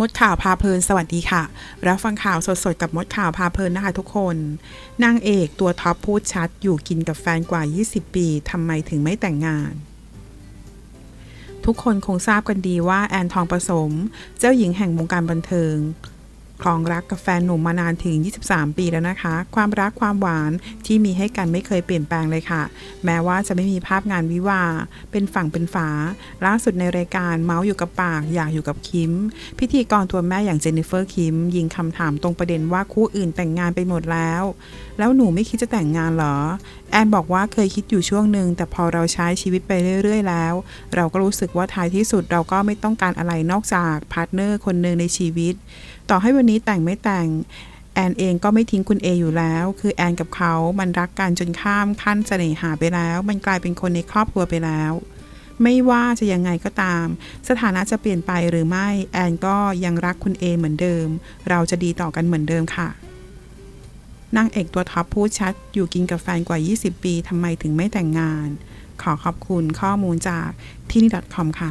มดข่าวพาเพลินสวัสดีค่ะ รับฟังข่าวสดๆ กับมดข่าวพาเพลินนะคะทุกคน นางเอกตัวท็อปพูดชัด อยู่กินกับแฟนกว่า 20 ปีทำไมถึงไม่แต่งงาน ทุกคนคงทราบกันดีว่าแอนทองผสม เจ้าหญิงแห่งวงการบันเทิง คลองรักกับแฟนหนุ่มมานานถึง 23 ปีแล้วนะคะ ความรักความหวานที่มีให้กันไม่เคยเปลี่ยนแปลงเลยค่ะ แม้ว่าจะไม่มีภาพงานวิวา เป็นฝั่งเป็นฝา ล่าสุดในรายการเมาส์อยู่กับปาก อยากอยู่กับคิม พิธีกรตัวแม่อย่างเจนนิเฟอร์คิม ยิงคำถามตรงประเด็นว่าคู่อื่นแต่งงานไปหมดแล้ว แล้วหนูไม่คิดจะแต่งงานเหรอ แอนบอกว่าเคยคิดอยู่ช่วงหนึ่งแต่พอเราใช้ชีวิตไปเรื่อย ๆ แล้ว เราก็รู้สึกว่าท้ายที่สุดเราก็ไม่ต้องการอะไรนอกจากพาร์ทเนอร์คนหนึ่งในชีวิตต่อให้วันนี้แต่งไม่แต่งแอนเองก็ไม่ทิ้งคุณเออยู่แล้ว คือแอนกับเขามันรักกันจนข้ามขั้นเสน่หาไปแล้ว มันกลายเป็นคนในครอบครัวไปแล้ว ไม่ว่าจะยังไงก็ตาม สถานะจะเปลี่ยนไปหรือไม่ แอนก็ยังรักคุณเอเหมือนเดิม เราจะดีต่อกันเหมือนเดิมค่ะนางเอกตัวท็อปพูดชัด อยู่กินกับแฟนกว่า 20 ปีทำไมถึงไม่แต่งงาน ขอขอบคุณข้อมูลจากที่นี่ .com ค่ะ